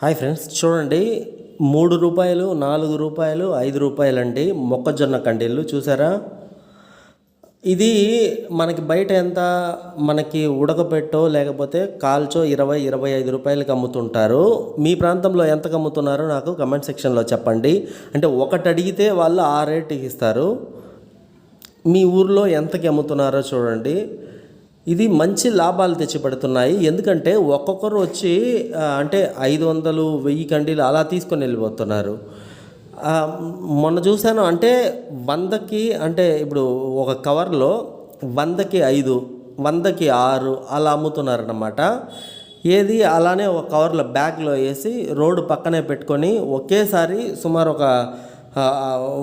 Hi friends చూడండి మూడు రూపాయలు నాలుగు రూపాయలు ఐదు రూపాయలు అండి మొక్కజొన్న కండీలు చూసారా? ఇది మనకి బయట ఎంత మనకి ఉడకపెట్టో లేకపోతే కాల్చో ఇరవై ఇరవై ఐదు రూపాయలకి అమ్ముతుంటారు. మీ ప్రాంతంలో ఎంతకు అమ్ముతున్నారో నాకు కమెంట్ సెక్షన్లో చెప్పండి. అంటే ఒకటి అడిగితే వాళ్ళు ఆ రేటుకి ఇస్తారు. మీ ఊర్లో ఎంతకి అమ్ముతున్నారో చూడండి. ఇది మంచి లాభాలు తెచ్చిపెడుతున్నాయి. ఎందుకంటే ఒక్కొక్కరు వచ్చి అంటే ఐదు వందలు వెయ్యి కండీలు అలా తీసుకొని వెళ్ళిపోతున్నారు. మొన్న చూశాను అంటే వందకి అంటే ఇప్పుడు ఒక కవర్లో వందకి ఐదు వందకి ఆరు అలా అమ్ముతున్నారన్నమాట. ఏది అలానే ఒక కవర్లో బ్యాగ్లో వేసి రోడ్డు పక్కనే పెట్టుకొని ఒకేసారి సుమారు ఒక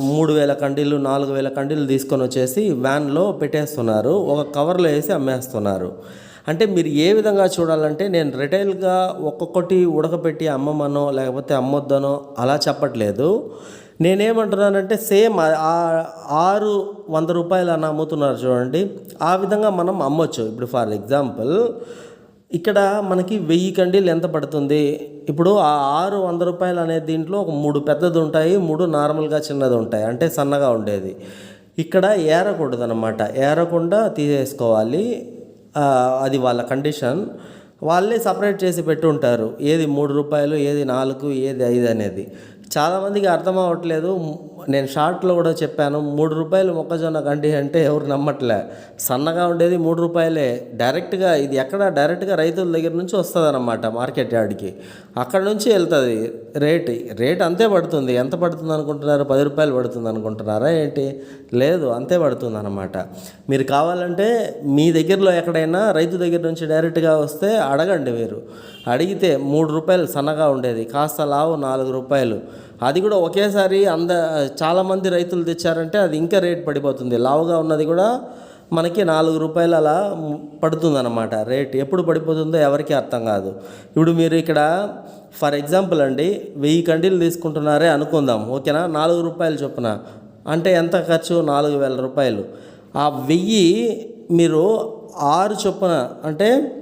మూడు వేల కండీలు నాలుగు వేల కండీలు తీసుకొని వచ్చేసి వ్యాన్లో పెట్టేస్తున్నారు. ఒక కవర్లో వేసి అమ్మేస్తున్నారు. అంటే మీరు ఏ విధంగా చూడాలంటే నేను రిటైల్గా ఒక్కొక్కటి ఉడకపెట్టి అమ్మమనో లేకపోతే అమ్మొద్దనో అలా చెప్పట్లేదు. నేనేమంటున్నానంటే సేమ్ ఆరు వంద రూపాయలు అని అమ్ముతున్నారు చూడండి. ఆ విధంగా మనం అమ్మొచ్చు. ఇప్పుడు ఫర్ ఎగ్జాంపుల్ ఇక్కడ మనకి వెయ్యి కండీలు ఎంత పడుతుంది? ఇప్పుడు ఆ ఆరు వంద రూపాయలు అనే దీంట్లో ఒక మూడు పెద్దది ఉంటాయి మూడు నార్మల్గా చిన్నది ఉంటాయి. అంటే సన్నగా ఉండేది. ఇక్కడ ఏరకూడదు అనమాట ఏరకుండా తీసేసుకోవాలి. అది వాళ్ళ కండిషన్. వాళ్ళే సపరేట్ చేసి పెట్టుంటారు. ఏది మూడు రూపాయలు ఏది నాలుగు ఏది ఐదు అనేది. చాలామందికి అర్థం అవ్వట్లేదు. నేను షార్ట్లో కూడా చెప్పాను మూడు రూపాయలు మొక్కజొన్న గండి అంటే ఎవరు నమ్మట్లే. సన్నగా ఉండేది మూడు రూపాయలే. డైరెక్ట్గా ఇది ఎక్కడ? డైరెక్ట్గా రైతుల దగ్గర నుంచి వస్తుంది అనమాట మార్కెట్ యార్డ్కి. అక్కడ నుంచి వెళ్తుంది. రేట్ రేట్ అంతే పడుతుంది. ఎంత పడుతుంది అనుకుంటున్నారు? పది రూపాయలు పడుతుంది అనుకుంటున్నారా ఏంటి? లేదు అంతే పడుతుంది అనమాట మీరు కావాలంటే మీ దగ్గరలో ఎక్కడైనా రైతు దగ్గర నుంచి డైరెక్ట్గా వస్తే అడగండి మీరు. అడిగితే మూడు రూపాయలు సన్నగా ఉండేది. కాస్త లావు నాలుగు రూపాయలు. అది కూడా ఒకేసారి అంద చాలామంది రైతులు తెచ్చారంటే అది ఇంకా రేట్ పడిపోతుంది. లావుగా ఉన్నది కూడా మనకి నాలుగు రూపాయలు అలా పడుతుందన్నమాట రేట్. ఎప్పుడు పడిపోతుందో ఎవరికీ అర్థం కాదు. ఇప్పుడు మీరు ఇక్కడ ఫర్ ఎగ్జాంపుల్ అండి వెయ్యి కండీలు తీసుకుంటున్నారే అనుకుందాం. ఓకేనా? నాలుగు రూపాయలు చొప్పున. అంటే ఎంత ఖర్చు? నాలుగు వేల రూపాయలు. ఆ వెయ్యి మీరు ఆరు చొప్పున అంటే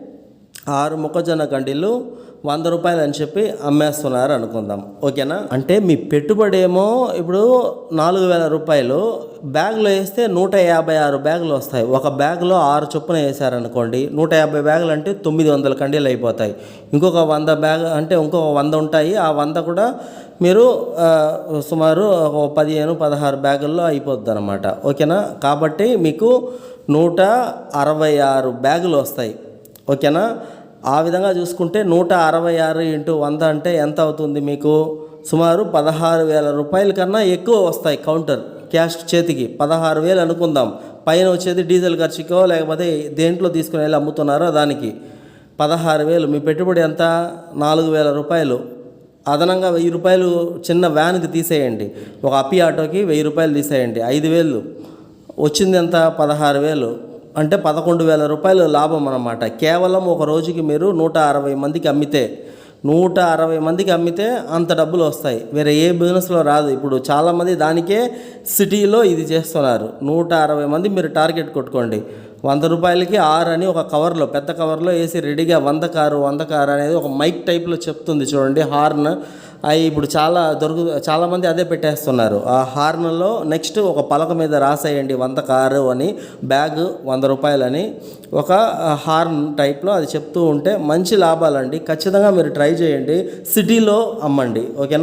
ఆరు మొక్కజొన్న కండీలు వంద రూపాయలు అని చెప్పి అమ్మేస్తున్నారు అనుకుందాం. ఓకేనా? అంటే మీ పెట్టుబడి ఏమో ఇప్పుడు నాలుగు వేల రూపాయలు బ్యాగ్లో వేస్తే నూట యాభై ఆరు బ్యాగులు వస్తాయి. ఒక బ్యాగ్లో ఆరు చొప్పున వేసారనుకోండి నూట యాభై బ్యాగులు అంటే తొమ్మిది వందల కండీలు అయిపోతాయి. ఇంకొక వంద బ్యాగ్ అంటే ఇంకొక వంద ఉంటాయి. ఆ వంద కూడా మీరు సుమారు ఒక పదిహేను పదహారు బ్యాగుల్లో అయిపోద్ది అనమాట ఓకేనా? కాబట్టి మీకు నూట అరవై ఆరు బ్యాగులు వస్తాయి. ఓకేనా? ఆ విధంగా చూసుకుంటే నూట అరవై ఆరు ఇంటూ వంద అంటే ఎంత అవుతుంది మీకు? సుమారు పదహారు వేల రూపాయల కన్నా ఎక్కువ వస్తాయి కౌంటర్ క్యాష్ చేతికి. పదహారు వేలు అనుకుందాం. పైన వచ్చేది డీజిల్ ఖర్చుకో లేకపోతే దేంట్లో తీసుకుని వెళ్ళి అమ్ముతున్నారో దానికి. పదహారు వేలు. మీ పెట్టుబడి ఎంత? నాలుగు వేల రూపాయలు. అదనంగా వెయ్యి రూపాయలు చిన్న వ్యాన్కి తీసేయండి. ఒక అప్పి ఆటోకి వెయ్యి రూపాయలు తీసేయండి. ఐదు వేలు. వచ్చింది ఎంత? పదహారు వేలు. అంటే పదకొండు వేల రూపాయలు లాభం అన్నమాట. కేవలం ఒక రోజుకి మీరు నూట అరవై మందికి అమ్మితే నూట అరవై మందికి అమ్మితే అంత డబ్బులు వస్తాయి. వేరే ఏ బిజినెస్లో రాదు. ఇప్పుడు చాలామంది దానికే సిటీలో ఇది చేస్తున్నారు. నూట అరవై మంది మీరు టార్గెట్ కొట్టుకోండి. వంద రూపాయలకి ఆరు అని ఒక కవర్లో పెద్ద కవర్లో వేసి రెడీగా వంద కారు వంద కారు అనేది ఒక మైక్ టైప్లో చెప్తుంది చూడండి హార్న్. అవి ఇప్పుడు చాలా దొరుకు చాలామంది అదే పెట్టేస్తున్నారు. ఆ హార్న్లో నెక్స్ట్ ఒక పలక మీద రాసేయండి వంద కారు అని బ్యాగ్ వంద రూపాయలని. ఒక హార్న్ టైప్లో అది చెప్తూ ఉంటే మంచి లాభాలండి. ఖచ్చితంగా మీరు ట్రై చేయండి సిటీలో అమ్మండి ఓకేనా?